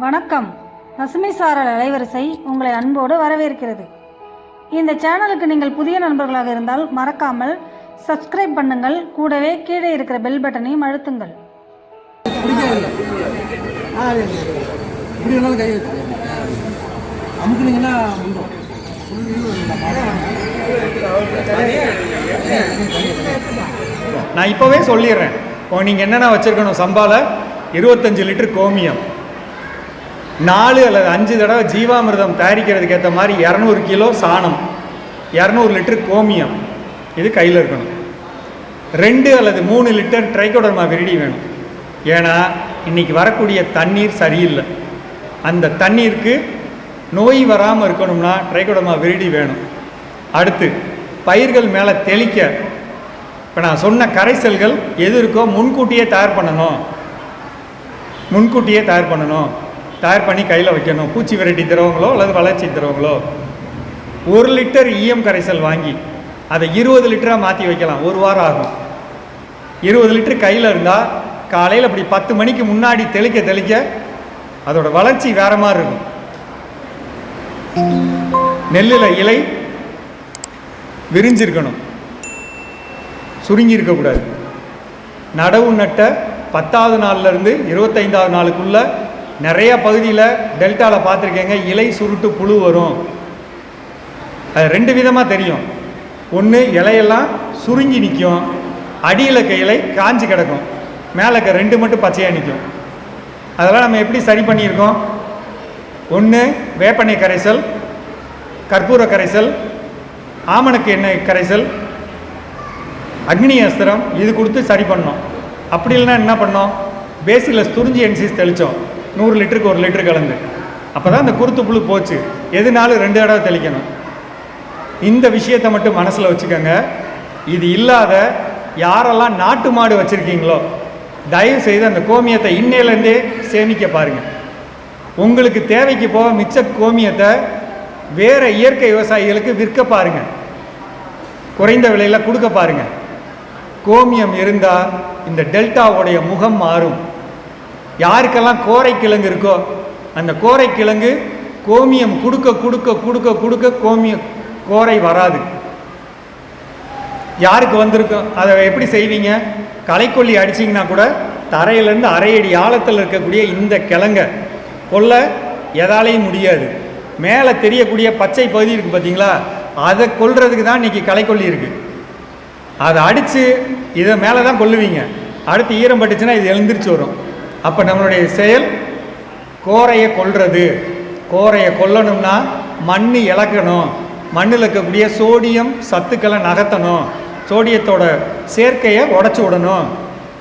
வணக்கம். பசுமை சாரல் அலைவரிசை உங்களை அன்போடு வரவேற்கிறது. இந்த சேனலுக்கு நீங்கள் புதிய நண்பர்களாக இருந்தால் மறக்காமல் சப்ஸ்கிரைப் பண்ணுங்கள். கூடவே கீழே இருக்கிற பெல் பட்டனையும் அழுத்துங்கள். நான் இப்போவே சொல்லிடுறேன். இப்போ நீங்கள் என்னென்ன வச்சுருக்கணும்? சம்பாவில் இருபத்தஞ்சு லிட்டர் கோமியம். நாலு அல்லது அஞ்சு தடவை ஜீவாமிர்தம் தயாரிக்கிறதுக்கு ஏற்ற மாதிரி இரநூறு கிலோ சாணம் இரநூறு லிட்டர் கோமியம் இது கையில் இருக்கணும். ரெண்டு அல்லது மூணு லிட்டர் ட்ரைகோடர்மா விரிடி வேணும். ஏன்னா இன்றைக்கி வரக்கூடிய தண்ணீர் சரியில்லை. அந்த தண்ணீருக்கு நோய் வராமல் இருக்கணும்னா ட்ரைகோடர்மா விரிடி வேணும். அடுத்து பயிர்கள் மேலே தெளிக்க. இப்போ நான் சொன்ன கரைசல்கள் எது இருக்கோ முன்கூட்டியே தயார் பண்ணணும். முன்கூட்டியே தயார் பண்ணணும். தயார் பண்ணி கையில் வைக்கணும். பூச்சி விரட்டி தருவங்களோ அல்லது வளர்ச்சி தருவங்களோ? ஒரு லிட்டர் ஈயம் கரைசல் வாங்கி அதை இருபது லிட்டராக மாற்றி வைக்கலாம். ஒரு வாரம் ஆகும். இருபது லிட்டர் கையில் இருந்தால் காலையில் அப்படி பத்து மணிக்கு முன்னாடி தெளிக்க தெளிக்க அதோட வளர்ச்சி வேற மாதிரி இருக்கும். நெல்லில் இலை விரிஞ்சிருக்கணும். சுருங்கி இருக்கக்கூடாது நடவு நட்ட பத்தாவது நாள்லேருந்து இருபத்தைந்தாவது நாளுக்குள்ளே நிறைய பகுதியில் டெல்டாவில் பார்த்துருக்கேங்க இலை சுருட்டு புழு வரும். அது ரெண்டு விதமாக தெரியும். ஒன்று இலையெல்லாம் சுருங்கி நிற்கும் அடியில் இருக்க இலை காஞ்சி கிடக்கும். மேலே இருக்க ரெண்டு மட்டும் பச்சையாக நிற்கும் அதெல்லாம் நம்ம எப்படி சரி பண்ணியிருக்கோம்? ஒன்று வேப்பெண்ணெய் கரைசல் கற்பூர கரைசல் ஆமணக்கு எண்ணெய் கரைசல் அக்னி அஸ்திரம் இது கொடுத்து சரி பண்ணோம். அப்படி இல்லைன்னா என்ன பண்ணோம்? பேசிக்கில் துறிஞ்சி என்சிஸ் தெளித்தோம் நூறு லிட்டருக்கு ஒரு லிட்டர் கலந்து. அப்போ தான் அந்த குருத்து புழு போச்சு. எதுனாலும் ரெண்டு தடவை தெளிக்கணும். இந்த விஷயத்தை மட்டும் மனசில் வச்சுக்கோங்க. இது இல்லாத யாரெல்லாம் நாட்டு மாடு வச்சுருக்கீங்களோ தயவு செய்து அந்த கோமியத்தை இன்னையிலேருந்தே சேமிக்க பாருங்கள் உங்களுக்கு தேவைக்கு போக மிச்ச கோமியத்தை வேறு இயற்கை விவசாயிகளுக்கு விற்க பாருங்கள் குறைந்த விலையில் கொடுக்க பாருங்கள் கோமியம் இருந்தால் இந்த டெல்டாவுடைய முகம் மாறும். யாருக்கெல்லாம் கோரை கிழங்கு இருக்கோ அந்த கோரை கிழங்கு கோமியம் கொடுக்க கொடுக்க கொடுக்க கொடுக்க கோமியம் கோரை வராது. யாருக்கு வந்திருக்கும் அதை எப்படி செய்வீங்க? களைக்கொல்லி அடிச்சிங்கன்னா கூட தரையிலேருந்து அரை அடி ஆழத்தில் இருக்கக்கூடிய இந்த கிழங்க கொல்ல எதாலையும் முடியாது. மேலே தெரியக்கூடிய பச்சை பகுதி இருக்குது பார்த்தீங்களா? அதை கொல்றதுக்கு தான் இன்றைக்கி களைக்கொல்லி இருக்குது அதை அடித்து இதை மேலே தான் கொல்லுவீங்க. அடுத்து ஈரம் பட்டுச்சுன்னா இது எழுந்திரிச்சு வரும். அப்போ நம்மளுடைய செயல் கோரையை கொல்றது. கோரையை கொல்லணும்னா மண் இழக்கணும் மண்ணில் இருக்கக்கூடிய சோடியம் சத்துக்களை நகர்த்தணும். சோடியத்தோட சேர்க்கையை உடச்சி விடணும்.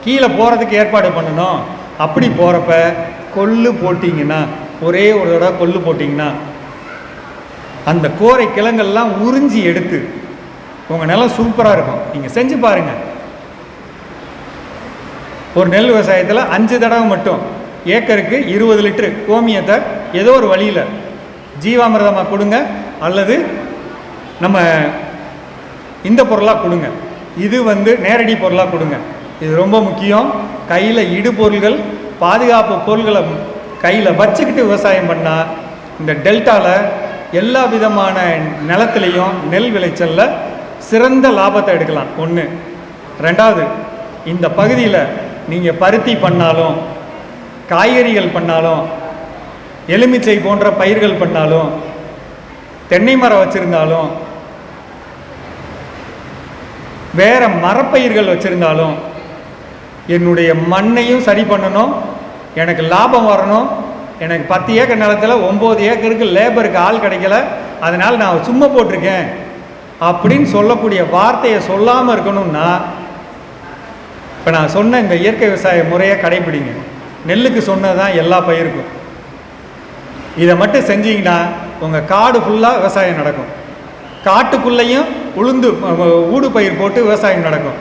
கீழே போகிறதுக்கு ஏற்பாடு பண்ணணும். அப்படி போகிறப்ப கொள்ளு போட்டிங்கன்னா ஒரே ஒரு தடவை கொள்ளு போட்டிங்கன்னா அந்த கோரை கிழங்கெல்லாம் உறிஞ்சி எடுத்து உங்கள் நிலம் சூப்பராக இருக்கும். நீங்கள் செஞ்சு பாருங்கள் ஒரு நெல் விவசாயத்தில் அஞ்சு தடவை மட்டும். ஏக்கருக்கு இருபது லிட்டரு கோமியத்தை ஏதோ ஒரு வழியில் ஜீவாமிரதமாக கொடுங்க அல்லது நம்ம இந்த பொருளாக கொடுங்க. இது வந்து நேரடி பொருளாக கொடுங்க. இது ரொம்ப முக்கியம். கையில் இடுபொருள்கள் பாதுகாப்பு பொருள்களை கையில் வச்சுக்கிட்டு விவசாயம் பண்ணால் இந்த டெல்டாவில் எல்லா விதமான நிலத்துலேயும் நெல் விளைச்சலில் சிறந்த லாபத்தை எடுக்கலாம். ஒன்று ரெண்டாவது இந்த பகுதியில் நீங்கள் பருத்தி பண்ணாலும் காய்கறிகள் பண்ணாலும் எலுமிச்சை போன்ற பயிர்கள் பண்ணாலும் தென்னை மரம் வச்சுருந்தாலும் வேறு மரப்பயிர்கள் வச்சுருந்தாலும் என்னுடைய மண்ணையும் சரி பண்ணணும் எனக்கு லாபம் வரணும் எனக்கு பத்து ஏக்கர் நிலத்தில் ஒம்பது ஏக்கருக்கு லேபருக்கு ஆள் கிடைக்கல அதனால் நான் சும்மா போட்டிருக்கேன் அப்படின்னு சொல்லக்கூடிய வார்த்தையை சொல்லாமல் இருக்கணும்னா இப்போ நான் சொன்ன இந்த இயற்கை விவசாய முறையை கடைபிடிங்க நெல்லுக்கு சொன்னது தான் எல்லா பயிருக்கும். இதை மட்டும் செஞ்சீங்கன்னா உங்கள் காடு ஃபுல்லாக விவசாயம் நடக்கும். காட்டுக்குள்ளேயும் உளுந்து ஊடு பயிர் போட்டு விவசாயம் நடக்கும்.